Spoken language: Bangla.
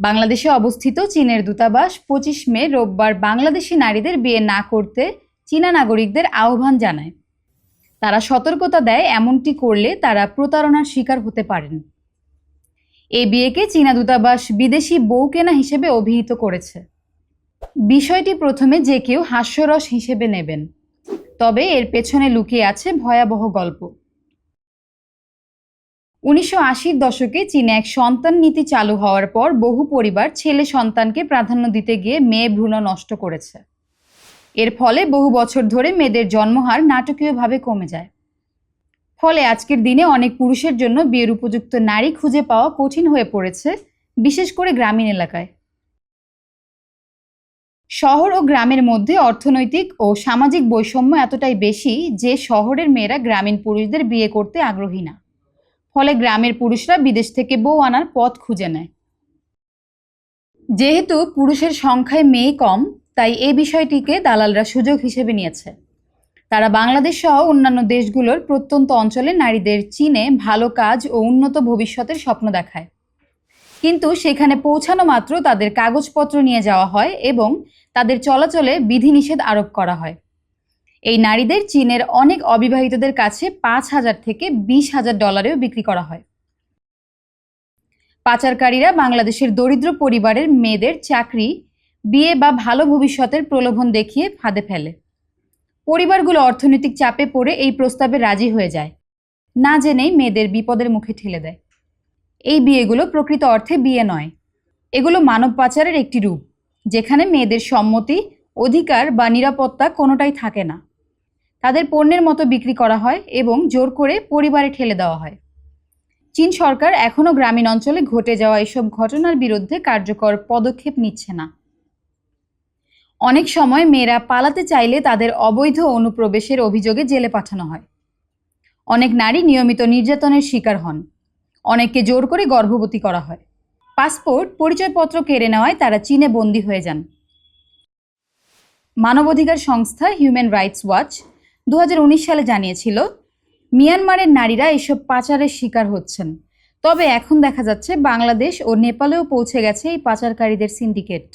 বাংলাদেশে অবস্থিত চীনের দূতাবাস পঁচিশ মে রোববার বাংলাদেশি নারীদের বিয়ে না করতে চীনা নাগরিকদের আহ্বান জানায়। তারা সতর্কতা দেয় এমনটি করলে তারা প্রতারণার শিকার হতে পারেন। এই বিয়েকে চীনা দূতাবাস বিদেশি বউ কেনা হিসেবে অভিহিত করেছে। বিষয়টি প্রথমে যে কেউ হাস্যরস হিসেবে নেবেন। তবে এর পেছনে লুকিয়ে আছে ভয়াবহ গল্প। উনিশশো আশির দশকে চীনে এক সন্তান নীতি চালু হওয়ার পর বহু পরিবার ছেলে সন্তানকে প্রাধান্য দিতে গিয়ে মেয়ে ভ্রূণ নষ্ট করেছে। এর ফলে বহু বছর ধরে মেয়েদের জন্মহার নাটকীয়ভাবে কমে যায়। ফলে আজকের দিনে অনেক পুরুষের জন্য বিয়ের উপযুক্ত নারী খুঁজে পাওয়া কঠিন হয়ে পড়েছে, বিশেষ করে গ্রামীণ এলাকায়। শহর ও গ্রামের মধ্যে অর্থনৈতিক ও সামাজিক বৈষম্য এতটাই বেশি যে শহরের মেয়েরা গ্রামীণ পুরুষদের বিয়ে করতে আগ্রহী না। ফলে গ্রামের পুরুষরা বিদেশ থেকে বউ আনার পথ খুঁজে নেয়। যেহেতু পুরুষের সংখ্যায় মেয়ে কম, তাই এই বিষয়টিকে দালালরা সুযোগ হিসেবে নিয়েছে। তারা বাংলাদেশ সহ অন্যান্য দেশগুলোর প্রত্যন্ত অঞ্চলে নারীদের চীনে ভালো কাজ ও উন্নত ভবিষ্যতের স্বপ্ন দেখায়। কিন্তু সেখানে পৌঁছানো মাত্র তাদের কাগজপত্র নিয়ে যাওয়া হয় এবং তাদের চলাচলে বিধিনিষেধ আরোপ করা হয়। এই নারীদের চীনের অনেক অবিবাহিতদের কাছে পাঁচ হাজার থেকে বিশ হাজার ডলারেও বিক্রি করা হয়। পাচারকারীরা বাংলাদেশের দরিদ্র পরিবারের মেয়েদের চাকরি, বিয়ে বা ভালো ভবিষ্যতের প্রলোভন দেখিয়ে ফাঁদে ফেলে। পরিবারগুলো অর্থনৈতিক চাপে পড়ে এই প্রস্তাবে রাজি হয়ে যায়। না জেনেই মেয়েদের বিপদের মুখে ঠেলে দেয়। এই বিয়েগুলো প্রকৃত অর্থে বিয়ে নয়। এগুলো মানব পাচারের একটি রূপ, যেখানে মেয়েদের সম্মতি, অধিকার বা নিরাপত্তা কোনোটাই থাকে না। তাদের পণ্যের মতো বিক্রি করা হয় এবং জোর করে পরিবারে ঠেলে দেওয়া হয়। চীন সরকার এখনও গ্রামীণ অঞ্চলে ঘটে যাওয়া এসব ঘটনার বিরুদ্ধে কার্যকর পদক্ষেপ নিচ্ছে না। অনেক সময় মেয়েরা পালাতে চাইলে তাদের অবৈধ অনুপ্রবেশের অভিযোগে জেলে পাঠানো হয়। অনেক নারী নিয়মিত নির্যাতনের শিকার হন। অনেককে জোর করে গর্ভবতী করা হয়। পাসপোর্ট, পরিচয়পত্র কেড়ে নেওয়ায় তারা চীনে বন্দী হয়ে যান। মানবাধিকার সংস্থা হিউম্যান রাইটস ওয়াচ দু হাজার উনিশ সালে জানিয়েছিল, মিয়ানমারের নারীরা এসব পাচারের শিকার হচ্ছেন। তবে এখন দেখা যাচ্ছে বাংলাদেশ ও নেপালেও পৌঁছে গেছে এই পাচারকারীদের সিন্ডিকেট।